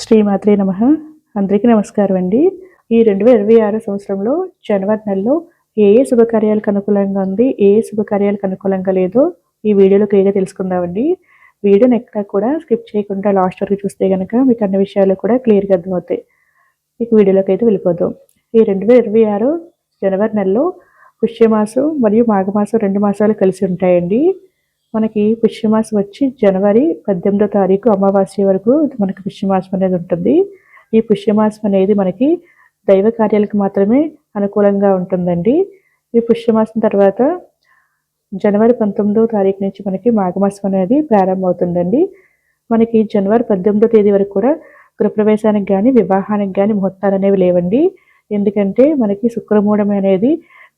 శ్రీమాత్రే నమ. అందరికీ నమస్కారం అండి. ఈ రెండు వేల ఇరవై ఆరో సంవత్సరంలో జనవరి నెలలో ఏ ఏ శుభకార్యాలకు అనుకూలంగా ఉంది ఏ ఏ శుభకార్యాలకు అనుకూలంగా లేదో ఈ వీడియోలో క్లియర్గా తెలుసుకుందామండి. వీడియోని ఎక్కడ కూడా స్కిప్ చేయకుండా లాస్ట్ వరకు చూస్తే కనుక మీకు అన్ని విషయాలు కూడా క్లియర్గా అర్థమవుతాయి. మీకు వీడియోలోకి అయితే వెళ్ళిపోదాం. ఈ రెండు వేల ఇరవై ఆరు జనవరి నెలలో పుష్యమాసం మరియు మాఘమాసం రెండు మాసాలు కలిసి ఉంటాయండి. మనకి పుష్యమాసం వచ్చి జనవరి పద్దెనిమిదో తారీఖు అమావాస్య వరకు మనకి పుష్యమాసం అనేది ఉంటుంది. ఈ పుష్యమాసం అనేది మనకి దైవ కార్యాలకు మాత్రమే అనుకూలంగా ఉంటుందండి. ఈ పుష్యమాసం తర్వాత జనవరి పంతొమ్మిదో తారీఖు నుంచి మనకి మాఘమాసం అనేది ప్రారంభమవుతుందండి. మనకి జనవరి పద్దెనిమిదో తేదీ వరకు కూడా గృహప్రవేశానికి కానీ వివాహానికి కానీ ముహూర్తాలు అనేవి లేవండి. ఎందుకంటే మనకి శుక్రమూఢం అనేది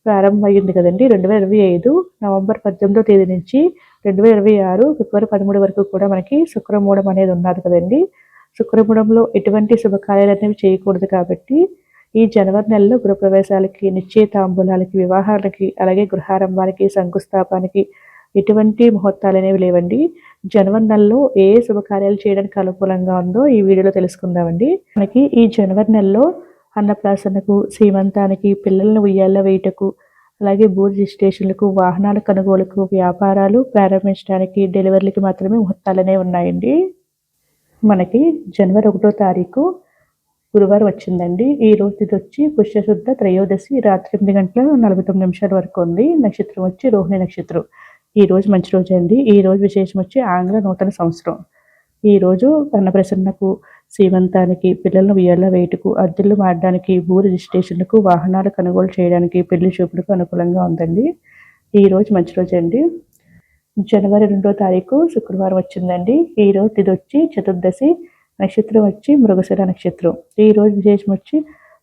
ప్రారంభమైంది కదండి. రెండు వేల ఇరవై ఐదు నవంబర్ పద్దెనిమిదో తేదీ నుంచి రెండు వేల ఇరవై ఆరు ఫిబ్రవరి పదమూడు వరకు కూడా మనకి శుక్రమూఢం అనేది ఉన్నది కదండి. శుక్రమూఢంలో ఎటువంటి శుభకార్యాలు అనేవి చేయకూడదు కాబట్టి ఈ జనవరి నెలలో గృహప్రవేశాలకి నిశ్చయితాంబూలాలకి వివాహాలకి అలాగే గృహారంభానికి శంకుస్థాపానికి ఎటువంటి ముహూర్తాలు అనేవి లేవండి. జనవరి నెలలో ఏ శుభకార్యాలు చేయడానికి అనుకూలంగా ఉందో ఈ వీడియోలో తెలుసుకుందామండి. మనకి ఈ జనవరి నెలలో అన్నప్రాసనకు సీమంతానికి పిల్లలను ఉయ్యాల వేయటకు అలాగే భూ రిజిస్ట్రేషన్లకు వాహనాల కొనుగోలుకు వ్యాపారాలు ప్రారంభించడానికి డెలివరీలకి మాత్రమే ముహూర్తాలనే ఉన్నాయండి. మనకి జనవరి ఒకటో తారీఖు గురువారం వచ్చిందండి. ఈ రోజు ఇది వచ్చి పుష్యశుద్ధ త్రయోదశి రాత్రి ఎనిమిది గంటల నలభై తొమ్మిది నిమిషాల వరకు ఉంది. నక్షత్రం వచ్చి రోహిణి నక్షత్రం. ఈ రోజు మంచి రోజు అండి. ఈ రోజు విశేషం వచ్చి ఆంగ్ల నూతన సంవత్సరం. ఈ రోజు అన్నప్రసన్నకు సీమంతానికి పిల్లలను ఉయ్యాల వేటుకు అద్దెలు మారడానికి భూ రిజిస్ట్రేషన్లకు వాహనాలు కొనుగోలు చేయడానికి పెళ్ళి చూపులకు అనుకూలంగా ఉందండి. ఈ రోజు మంచి రోజు అండి. జనవరి రెండో తారీఖు శుక్రవారం వచ్చిందండి. ఈ రోజు ఇది వచ్చి చతుర్దశి నక్షత్రం వచ్చి మృగశిర నక్షత్రం. ఈ రోజు విశేషం వచ్చి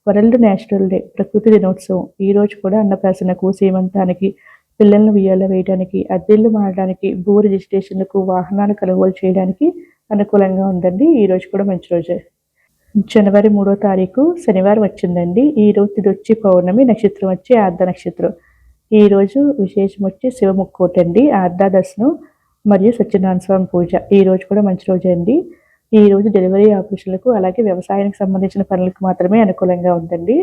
వరల్డ్ నేషనల్ డే ప్రకృతి దినోత్సవం. ఈ రోజు కూడా అన్నప్రాసనకు సీమంతానికి పిల్లలను ఉయ్యాల వేయడానికి అద్దెళ్ళు మారడానికి భూ రిజిస్ట్రేషన్లకు వాహనాలు కొనుగోలు చేయడానికి అనుకూలంగా ఉందండి. ఈ రోజు కూడా మంచి రోజే. జనవరి మూడో తారీఖు శనివారం వచ్చిందండి. ఈ రోజు ఇది వచ్చి పౌర్ణమి నక్షత్రం వచ్చి ఆర్ధ నక్షత్రం. ఈ రోజు విశేషం వచ్చి శివముక్కోటి అండి. ఆర్ధ దర్శనం మరియు సత్యనారాయణ స్వామి పూజ. ఈ రోజు కూడా మంచి రోజే అండి. ఈ రోజు డెలివరీ ఆపరేషన్లకు అలాగే వ్యవసాయానికి సంబంధించిన పనులకు మాత్రమే అనుకూలంగా ఉందండి.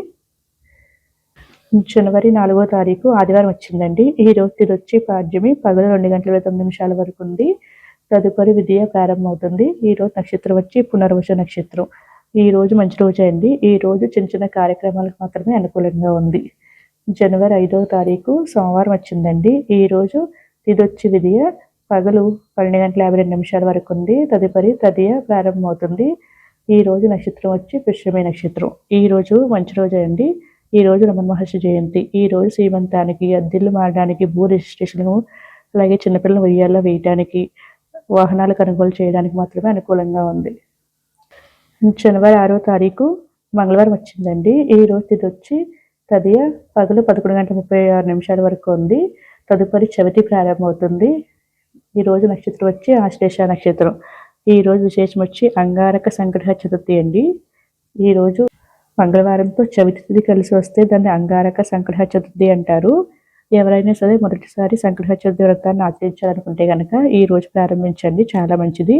జనవరి నాలుగో తారీఖు ఆదివారం వచ్చిందండి. ఈ రోజు ఇది పాడ్యమి పగలు రెండు గంటల తొమ్మిది నిమిషాల వరకు ఉంది. తదుపరి విద్య ప్రారంభమవుతుంది. ఈరోజు నక్షత్రం వచ్చి పునర్వశ నక్షత్రం. ఈ రోజు మంచి రోజు అయింది ఈ రోజు చిన్న చిన్న కార్యక్రమాలకు మాత్రమే అనుకూలంగా ఉంది. జనవరి ఐదవ తారీఖు సోమవారం వచ్చిందండి. ఈ రోజు ఇది వచ్చి విధియ పగలు పన్నెండు గంటల యాభై రెండు నిమిషాల వరకు ఉంది. తదుపరి తదియ ప్రారంభమవుతుంది. ఈ రోజు నక్షత్రం వచ్చి పుష్యమే నక్షత్రం. ఈ రోజు మంచి రోజే అండి. ఈ రోజు రమణ మహర్షి జయంతి. ఈ రోజు శ్రీమంతానికి అద్దిల్లు మారడానికి భూ రిజిస్ట్రేషన్ అలాగే చిన్నపిల్లల ఉయ్యాల్లో వేయటానికి వాహనాలు కొనుగోలు చేయడానికి మాత్రమే అనుకూలంగా ఉంది. జనవరి ఆరో తారీఖు మంగళవారం వచ్చిందండి. ఈ రోజు ఇది వచ్చి తదియ పగలు పదకొండు గంటల ముప్పై ఆరు నిమిషాల వరకు ఉంది. తదుపరి చవితి ప్రారంభమవుతుంది. ఈ రోజు నక్షత్రం వచ్చి ఆశ్లేష నక్షత్రం. ఈ రోజు విశేషం వచ్చి అంగారక సంగ్రహ చతుర్థి అండి. ఈ రోజు మంగళవారంతో చవితి తిథి కలిసి వస్తే దాన్ని అంగారక సంగ్రహ చతుర్థి అంటారు. ఎవరైనా సరే మొదటిసారి సంకట చతుర్థి వ్రతాన్ని ఆచరించాలనుకుంటే కనుక ఈ రోజు ప్రారంభించండి. చాలా మంచిది.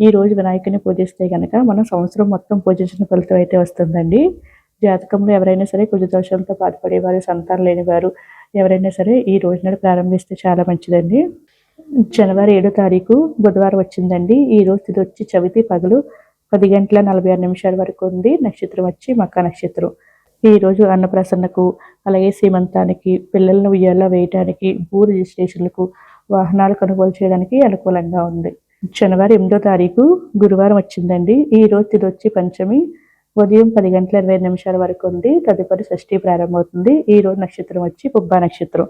ఈ రోజు వినాయకుని పూజిస్తే కనుక మనం సంవత్సరం మొత్తం పూజించిన ఫలితం అయితే వస్తుందండి. జాతకంలో ఎవరైనా సరే కుజ దోషంతో బాధపడేవారు సంతానం లేనివారు ఎవరైనా సరే ఈ రోజు నాడు ప్రారంభిస్తే చాలా మంచిదండి. జనవరి ఏడో తారీఖు బుధవారం వచ్చిందండి. ఈ రోజు ఇది వచ్చి చవితి పగలు పది గంటల నలభై ఆరు నిమిషాల వరకు ఉంది. నక్షత్రం వచ్చి మక్క నక్షత్రం. ఈరోజు అన్నప్రసన్నకు అలాగే సీమంతానికి పిల్లలను ఉయ్యాల వేయటానికి భూ రిజిస్ట్రేషన్లకు వాహనాలు కొనుగోలు చేయడానికి అనుకూలంగా ఉంది. జనవరి ఎనిమిదో తారీఖు గురువారం వచ్చిందండి. ఈ రోజు ఇది వచ్చి పంచమి ఉదయం పది గంటల ఇరవై నిమిషాల వరకు ఉంది. తదుపరి షష్ఠి ప్రారంభమవుతుంది. ఈ రోజు నక్షత్రం వచ్చి పుబ్బా నక్షత్రం.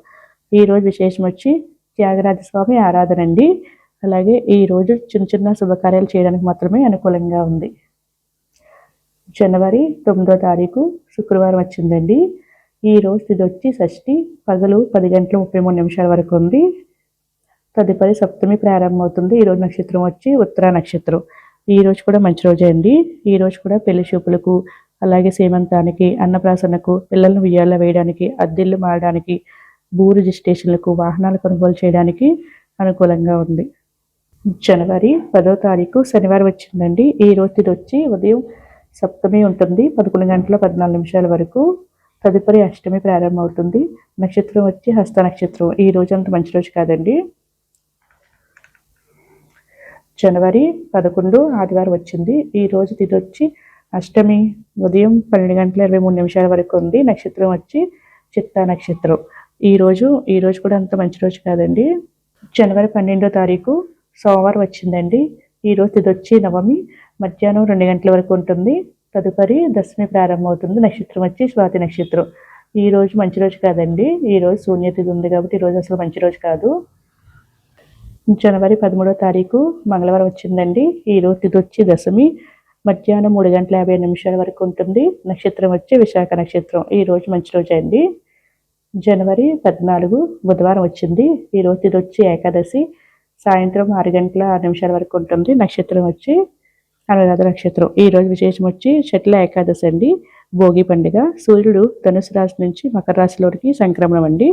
ఈ రోజు విశేషం వచ్చి త్యాగరాజ స్వామి ఆరాధన అండి. అలాగే ఈ రోజు చిన్న చిన్న శుభకార్యాలు చేయడానికి మాత్రమే అనుకూలంగా ఉంది. జనవరి తొమ్మిదో తారీఖు శుక్రవారం వచ్చిందండి. ఈ రోజు ఇది వచ్చి షష్ఠి పగలు పది గంటల ముప్పై మూడు నిమిషాల వరకు ఉంది. తదుపరి సప్తమి ప్రారంభమవుతుంది. ఈరోజు నక్షత్రం వచ్చి ఉత్తర నక్షత్రం. ఈ రోజు కూడా మంచి రోజే అండి. ఈ రోజు కూడా పెళ్ళి చూపులకు అలాగే సీమంతానికి అన్నప్రాసనకు పిల్లలను ఉయ్యాల వేయడానికి అద్దెళ్ళు మారడానికి భూ రిజిస్ట్రేషన్లకు వాహనాలు కొనుగోలు చేయడానికి అనుకూలంగా ఉంది. జనవరి పదో తారీఖు శనివారం వచ్చిందండి. ఈ రోజు ఇది వచ్చి ఉదయం సప్తమి ఉంటుంది. పదకొండు గంటల పద్నాలుగు నిమిషాల వరకు తదుపరి అష్టమి ప్రారంభమవుతుంది. నక్షత్రం వచ్చి హస్త నక్షత్రం. ఈ రోజు అంత మంచి రోజు కాదండి. జనవరి పదకొండు ఆదివారం వచ్చింది. ఈ రోజు ఇది వచ్చి అష్టమి ఉదయం పన్నెండు గంటల ఇరవై మూడు నిమిషాల వరకు ఉంది. నక్షత్రం వచ్చి చిత్తా నక్షత్రం. ఈ రోజు ఈ రోజు కూడా అంత మంచి రోజు కాదండి. జనవరి పన్నెండో తారీఖు సోమవారం వచ్చిందండి. ఈ రోజు ఇది వచ్చి నవమి మధ్యాహ్నం రెండు గంటల వరకు ఉంటుంది. తదుపరి దశమి ప్రారంభమవుతుంది. నక్షత్రం వచ్చి స్వాతి నక్షత్రం. ఈ రోజు మంచి రోజు కాదండి. ఈ రోజు శూన్యతిథి ఉంది కాబట్టి ఈ రోజు అసలు మంచి రోజు కాదు. జనవరి పదమూడో తారీఖు మంగళవారం వచ్చిందండి. ఈ రోజు ఇది వచ్చి దశమి మధ్యాహ్నం మూడు గంటల యాభై నిమిషాల వరకు ఉంటుంది. నక్షత్రం వచ్చి విశాఖ నక్షత్రం. ఈరోజు మంచి రోజు అండి. జనవరి పద్నాలుగు బుధవారం వచ్చింది. ఈరోజు రోజు ఇది వచ్చి ఏకాదశి సాయంత్రం ఆరు గంటల ఆరు నిమిషాల వరకు ఉంటుంది. నక్షత్రం వచ్చి అనురాధ నక్షత్రం. ఈరోజు విశేషం వచ్చి శట్ల ఏకాదశి అండి. భోగి పండుగ. సూర్యుడు ధనుసు రాశి నుంచి మకర రాశిలోకి సంక్రమణం అండి.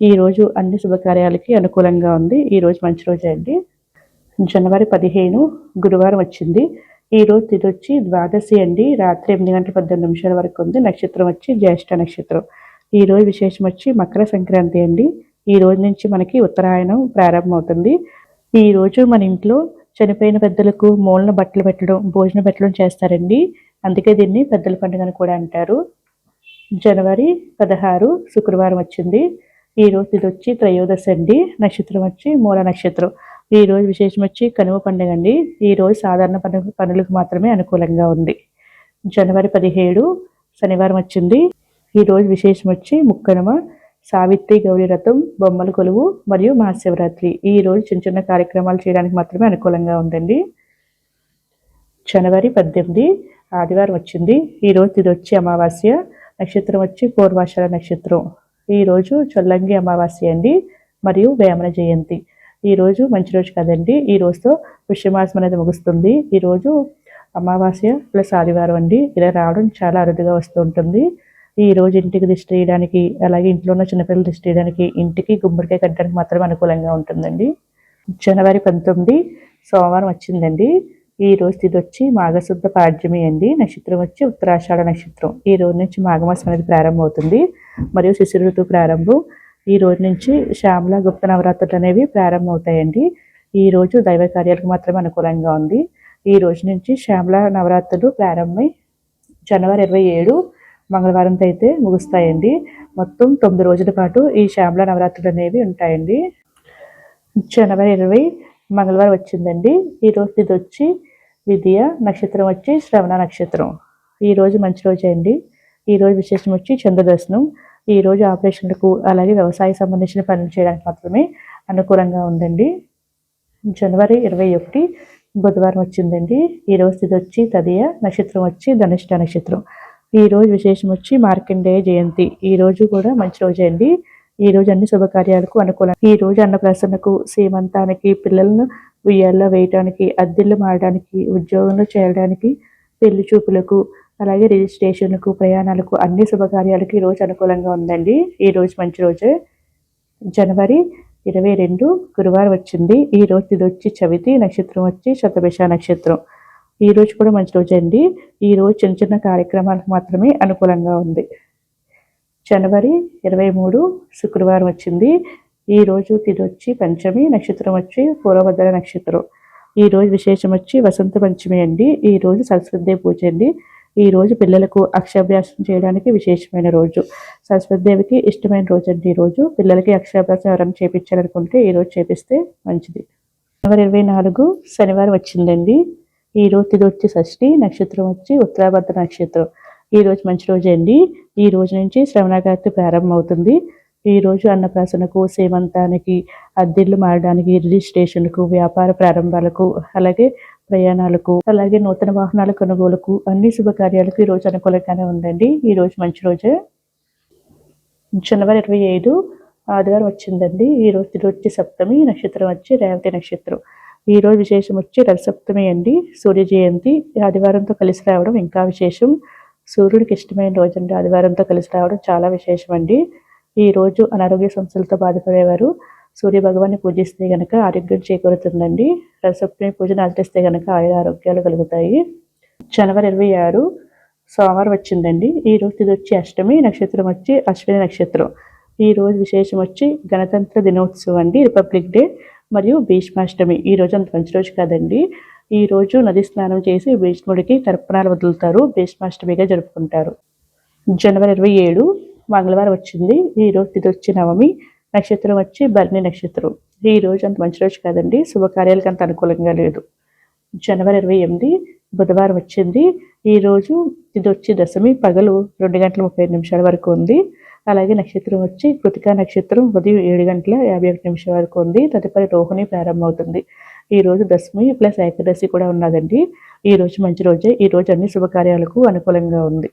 ఈ రోజు అన్ని శుభకార్యాలకి అనుకూలంగా ఉంది. ఈరోజు మంచి రోజే అండి. జనవరి పదిహేను గురువారం వచ్చింది. ఈ రోజు ఇది వచ్చి ద్వాదశి అండి. రాత్రి ఎనిమిది గంటల పద్దెనిమిది నిమిషాల వరకు ఉంది. నక్షత్రం వచ్చి జ్యేష్ఠ నక్షత్రం. ఈ రోజు విశేషం వచ్చి మకర సంక్రాంతి అండి. ఈ రోజు నుంచి మనకి ఉత్తరాయణం ప్రారంభమవుతుంది. ఈ రోజు మన ఇంట్లో చనిపోయిన పెద్దలకు మూలన బట్టలు పెట్టడం భోజనం పెట్టడం చేస్తారండి. అందుకే దీన్ని పెద్దల పండుగ అని కూడా అంటారు. జనవరి పదహారు శుక్రవారం వచ్చింది. ఈ రోజు ఇది వచ్చి త్రయోదశి అండి. నక్షత్రం వచ్చి మూల నక్షత్రం. ఈ రోజు విశేషం వచ్చి కనుమ పండుగ అండి. ఈ రోజు సాధారణ పనులు పనులకు మాత్రమే అనుకూలంగా ఉంది. జనవరి పదిహేడు శనివారం వచ్చింది. ఈ రోజు విశేషం వచ్చి ముక్కనుమ సావిత్రి గౌరీ రథం బొమ్మల కొలువు మరియు మహాశివరాత్రి. ఈ రోజు చిన్న చిన్న కార్యక్రమాలు చేయడానికి మాత్రమే అనుకూలంగా ఉందండి. జనవరి పద్దెనిమిది ఆదివారం వచ్చింది. ఈరోజు ఇది వచ్చి అమావాస్య నక్షత్రం వచ్చి పూర్వాషాఢ నక్షత్రం. ఈ రోజు చొల్లంగి అమావాస్య అండి మరియు వేమన జయంతి. ఈరోజు మంచి రోజు కదండి. ఈ రోజుతో పుష్యమాసం అనేది ముగుస్తుంది. ఈరోజు అమావాస్య ప్లస్ ఆదివారం అండి. ఇలా రావడం చాలా అరుదుగా వస్తూ ఉంటుంది. ఈ రోజు ఇంటికి దిష్టి తీయడానికి అలాగే ఇంట్లో ఉన్న చిన్నపిల్లలు దిష్టి తీయడానికి ఇంటికి గుమ్మడికాయ కట్టడానికి మాత్రమే అనుకూలంగా ఉంటుందండి. జనవరి పంతొమ్మిది సోమవారం వచ్చిందండి. ఈ రోజు ఇది వచ్చి మాఘశుద్ధ పాడ్యమి అండి. నక్షత్రం వచ్చి ఉత్తరాషాఢ నక్షత్రం. ఈ రోజు నుంచి మాఘమాసం అనేది ప్రారంభమవుతుంది. మరియు శిశిర ఋతువు ప్రారంభం. ఈ రోజు నుంచి శ్యామల గుప్త నవరాత్రులు అనేవి ప్రారంభమవుతాయండి. ఈ రోజు దైవ కార్యాలకు మాత్రమే అనుకూలంగా ఉంది. ఈ రోజు నుంచి శ్యామల నవరాత్రులు ప్రారంభమై జనవరి ఇరవై ఏడు మంగళవారంతో అయితే ముగుస్తాయండి. మొత్తం తొమ్మిది రోజుల పాటు ఈ శ్యామల నవరాత్రులు అనేవి ఉంటాయండి. జనవరి ఇరవై మంగళవారం వచ్చిందండి. ఈ రోజు ఇది వచ్చి విద్య నక్షత్రం వచ్చి శ్రవణ నక్షత్రం. ఈరోజు మంచి రోజు అండి. ఈ రోజు విశేషం వచ్చి చంద్రదర్శనం. ఈ రోజు ఆపరేషన్లకు అలాగే వ్యవసాయ సంబంధించిన పనులు చేయడానికి మాత్రమే అనుకూలంగా ఉందండి. జనవరి ఇరవై ఒకటి బుధవారం వచ్చిందండి. ఈ రోజు ఇది వచ్చి తదియ నక్షత్రం వచ్చి ధనిష్ట నక్షత్రం. ఈ రోజు విశేషం వచ్చి మార్కండేయ జయంతి. ఈ రోజు కూడా మంచి రోజే అండి. ఈ రోజు అన్ని శుభకార్యాలకు అనుకూలం. ఈ రోజు అన్నప్రసన్నకు సీమంతానికి పిల్లలను ఉయ్యాల్లో వేయటానికి అద్దెళ్ళు మారడానికి ఉద్యోగంలో చేరడానికి పెళ్ళి చూపులకు అలాగే రిజిస్ట్రేషన్లకు ప్రయాణాలకు అన్ని శుభకార్యాలకు ఈ రోజు అనుకూలంగా ఉందండి. ఈ రోజు మంచి రోజే. జనవరి ఇరవై రెండు గురువారం వచ్చింది. ఈ రోజు ఇది వచ్చి చవితి నక్షత్రం వచ్చి శతభిష నక్షత్రం. ఈ రోజు కూడా మంచి రోజు అండి. ఈ రోజు చిన్న చిన్న కార్యక్రమాలకు మాత్రమే అనుకూలంగా ఉంది. జనవరి ఇరవై మూడు శుక్రవారం వచ్చింది. ఈ రోజు పంచమి నక్షత్రం వచ్చి పూర్వభద్ర నక్షత్రం. ఈ రోజు విశేషం వచ్చి వసంత పంచమి అండి. ఈ రోజు సరస్వతి పూజ అండి. ఈ రోజు పిల్లలకు అక్షరాభ్యాసం చేయడానికి విశేషమైన రోజు. సరస్వతి దేవికి ఇష్టమైన రోజు అండి ఈ రోజు. పిల్లలకి అక్షరాభ్యాసం ఎవరైనా చేపించాలనుకుంటే ఈ రోజు చేపిస్తే మంచిది. జనవరి ఇరవై నాలుగు శనివారం వచ్చిందండి. ఈ రోజు ఇది వచ్చి షష్ఠి నక్షత్రం వచ్చి ఉత్తరాభద్ర నక్షత్రం. ఈ రోజు మంచి రోజు అండి. ఈ రోజు నుంచి శ్రవణాగాతి ప్రారంభం అవుతుంది ఈ రోజు అన్నప్రాసనకు సేమంతానికి అద్దెళ్ళు మారడానికి రిజిస్ట్రేషన్కు వ్యాపార ప్రారంభాలకు అలాగే ప్రయాణాలకు అలాగే నూతన వాహనాల కొనుగోలుకు అన్ని శుభకార్యాలకు ఈ రోజు అనుకూలంగానే ఉందండి. ఈ రోజు మంచి రోజే. జనవరి ఇరవై ఐదు ఆదివారం వచ్చిందండి. ఈ రోజు వచ్చి సప్తమి నక్షత్రం వచ్చి రేవతి నక్షత్రం. ఈ రోజు విశేషం వచ్చి రథసప్తమి అండి. సూర్య జయంతి. ఆదివారంతో కలిసి రావడం ఇంకా విశేషం. సూర్యుడికి ఇష్టమైన రోజు అండి ఆదివారంతో కలిసి రావడం చాలా విశేషం అండి. ఈ రోజు అనారోగ్య సమస్యలతో బాధపడేవారు. సూర్య భగవాన్ని పూజిస్తే గనక ఆరోగ్యం చేకూరుతుందండి. రథసప్తమి పూజను ఆచరిస్తే గనక ఆయుర ఆరోగ్యాలు కలుగుతాయి. జనవరి ఇరవై ఆరు సోమవారం వచ్చిందండి. ఈ రోజు ఇది వచ్చి అష్టమి నక్షత్రం వచ్చి అశ్విని నక్షత్రం. ఈ రోజు విశేషం వచ్చి గణతంత్ర దినోత్సవం అండి రిపబ్లిక్ డే. మరియు భీష్మాష్టమి. ఈ రోజు అంత మంచి రోజు కాదండి. ఈ రోజు నది స్నానం చేసి భీష్ముడికి తర్పణాలు వదులుతారు. భీష్మాష్టమిగా జరుపుకుంటారు. జనవరి ఇరవై ఏడు మంగళవారం వచ్చింది. ఈ రోజు ఇది వచ్చి నవమి. నక్షత్రం వచ్చి భరణి నక్షత్రం. ఈ రోజు అంత మంచి రోజు కాదండి. శుభకార్యాలకు అంత అనుకూలంగా లేదు. జనవరి ఇరవై ఎనిమిది బుధవారం వచ్చింది. ఈరోజు ఇది వచ్చి దశమి. పగలు రెండు గంటల ముప్పై నిమిషాల వరకు ఉంది. అలాగే నక్షత్రం వచ్చి కృతికా నక్షత్రం ఉదయం ఏడు గంటల యాభై ఒకటి నిమిషం వరకు ఉంది. తదుపరి రోహిణి ప్రారంభమవుతుంది. ఈ రోజు దశమి ప్లస్ ఏకాదశి కూడా ఉన్నదండి. ఈ రోజు మంచి రోజే. ఈ రోజు అన్ని శుభకార్యాలకు అనుకూలంగా ఉంది.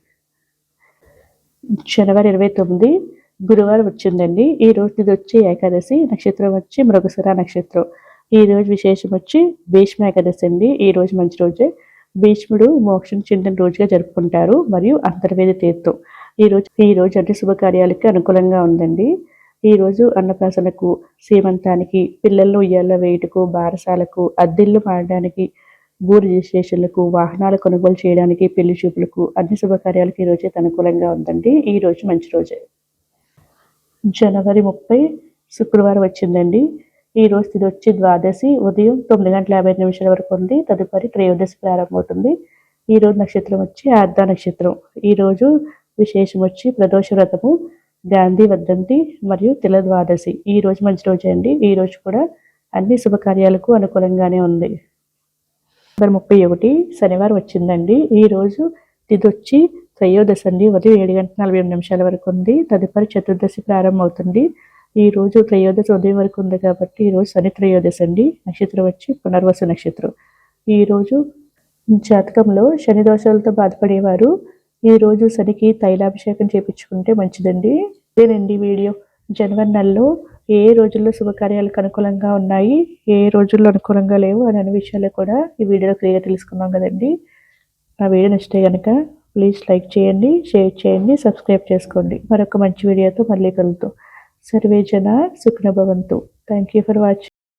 జనవరి ఇరవై తొమ్మిది గురువారం వచ్చిందండి. ఈ రోజు ఇది వచ్చి ఏకాదశి నక్షత్రం వచ్చి మృగసర నక్షత్రం. ఈ రోజు విశేషం వచ్చి భీష్మ ఏకాదశి అండి. ఈ రోజు మంచి రోజే. భీష్ముడు మోక్షం చెందిన రోజుగా జరుపుకుంటారు. మరియు అంతర్వేది తీర్థం. ఈ రోజు ఈ రోజు అన్ని శుభకార్యాలకి అనుకూలంగా ఉందండి. ఈ రోజు అన్నప్రాసనకు సీమంతానికి పిల్లలను ఉయ్యాల వేయుటకు బారసాలకు అద్దెళ్ళు మారడానికి భూ రిజిస్ట్రేషన్లకు వాహనాలు కొనుగోలు చేయడానికి పెళ్ళి చూపులకు అన్ని శుభకార్యాలకు ఈ అనుకూలంగా ఉందండి. ఈ రోజు మంచి రోజే. జనవరి ముప్పై శుక్రవారం వచ్చిందండి. ఈ రోజు ఇది వచ్చి ద్వాదశి ఉదయం తొమ్మిది గంటల యాభై నిమిషాల వరకు ఉంది. తదుపరి త్రయోదశి ప్రారంభమవుతుంది. ఈ రోజు నక్షత్రం వచ్చి ఆర్ధ నక్షత్రం. ఈ రోజు విశేషం వచ్చి ప్రదోష వ్రతము గాంధీ వర్ధంతి మరియు తిల ద్వాదశి ఈ రోజు మంచి రోజే అండి. ఈ రోజు కూడా అన్ని శుభకార్యాలకు అనుకూలంగానే ఉంది. నవంబర్ ముప్పై ఒకటి శనివారం వచ్చిందండి. ఈ రోజు ఇది వచ్చి త్రయోదశి అండి. ఉదయం ఏడు గంటల నలభై ఎనిమిది నిమిషాల వరకు ఉంది. తదుపరి చతుర్దశి ప్రారంభమవుతుంది. ఈ రోజు త్రయోదశి ఉదయం వరకు ఉంది కాబట్టి ఈ రోజు శని త్రయోదశి అండి. నక్షత్రం వచ్చి పునర్వసు నక్షత్రం. ఈ రోజు జాతకంలో శని దోషాలతో బాధపడేవారు ఈ రోజు శనికి తైలాభిషేకం చేపించుకుంటే మంచిదండి. ఇదేనండి వీడియో. జనవరి నెలలో ఏ రోజుల్లో శుభకార్యాలకు అనుకూలంగా ఉన్నాయి ఏ రోజుల్లో అనుకూలంగా లేవు అని అనే విషయాలు కూడా ఈ వీడియోలో క్లియర్గా తెలుసుకున్నాం కదండి. ఆ వీడియో నచ్చితే కనుక ప్లీజ్ లైక్ చేయండి షేర్ చేయండి సబ్స్క్రైబ్ చేసుకోండి. మరొక మంచి వీడియోతో మళ్ళీ కలుగుతాం సర్వే జన సుఖ్నభవంతు థ్యాంక్ యూ ఫర్ వాచింగ్